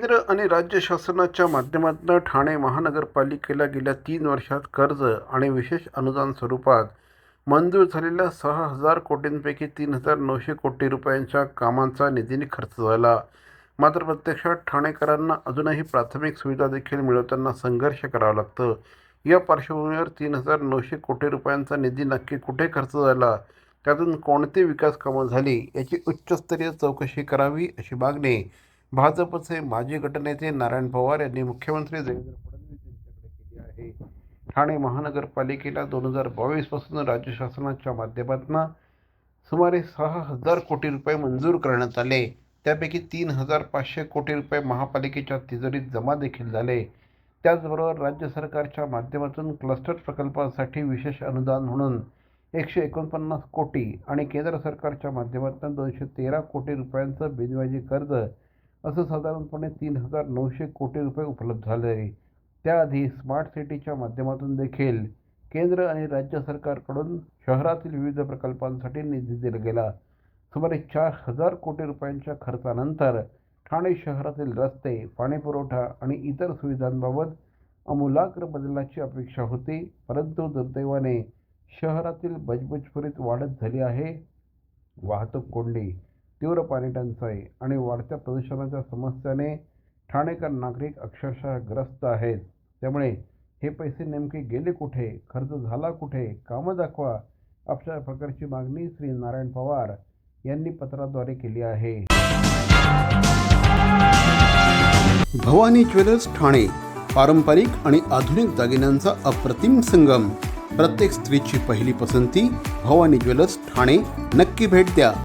केंद्र आणि राज्य शासनाच्या माध्यमातून ठाणे महानगरपालिकेला गेल्या तीन वर्षात कर्ज आणि विशेष अनुदान स्वरूपात मंजूर झालेल्या सहा हजार कोटींपैकी तीन हजार नऊशे कोटी रुपयांच्या कामांचा निधीने खर्च झाला. मात्र प्रत्यक्षात ठाणेकरांना अजूनही प्राथमिक सुविधा देखील मिळवताना संघर्ष करावा लागतं. या पार्श्वभूमीवर तीन हजार नऊशे कोटी रुपयांचा निधी नक्की कुठे खर्च झाला? त्यातून कोणती विकास कामं झाली? याची उच्चस्तरीय चौकशी करावी अशी मागणी भाजपचे माजी गटनेते नारायण पवार यांनी मुख्यमंत्री देवेंद्र फडणवीस यांच्याकडे केली आहे. ठाणे महानगरपालिकेला दोन हजार बावीसपासून राज्य शासनाच्या माध्यमातून सुमारे सहा हजार कोटी रुपये मंजूर करण्यात आले. त्यापैकी तीन हजार पाचशे कोटी रुपये महापालिकेच्या तिजोरीत जमा देखील झाले. त्याचबरोबर राज्य सरकारच्या माध्यमातून क्लस्टर प्रकल्पासाठी विशेष अनुदान म्हणून एकशे एकोणपन्नास कोटी आणि केंद्र सरकारच्या माध्यमातून दोनशे तेरा कोटी रुपयांचं बिनव्याजी कर्ज असं साधारणपणे तीन हजार नऊशे कोटी रुपये उपलब्ध झाले आहे. त्याआधी स्मार्ट सिटीच्या माध्यमातून देखील केंद्र आणि राज्य सरकारकडून शहरातील विविध प्रकल्पांसाठी निधी दिला गेला. सुमारे चार हजार कोटी रुपयांच्या खर्चानंतर ठाणे शहरातील रस्ते पाणीपुरवठा आणि इतर सुविधांबाबत आमूलाग्र बदलाची अपेक्षा होती परंतु दुर्दैवाने शहरातील बजबजपुरीत वाढत झाली आहे वाहतूक कोंडी. तीव्र पाणी टंचाई आणि वाढत्या प्रदूषणाच्या समस्याने ठाणेकर नागरिक अक्षरशः ग्रस्त आहेत. त्यामुळे हे पैसे नेमके गेले कुठे? खर्च झाला कुठे? कामं दाखवा. अशा प्रकारची मागणी श्री नारायण पवार यांनी पत्राद्वारे केली आहे. भवानी ज्वेलर्स ठाणे पारंपरिक आणि आधुनिक दागिन्यांचा अप्रतिम संगम. प्रत्येक स्त्रीची पहिली पसंती भवानी ज्वेलर्स ठाणे. नक्की भेट द्या.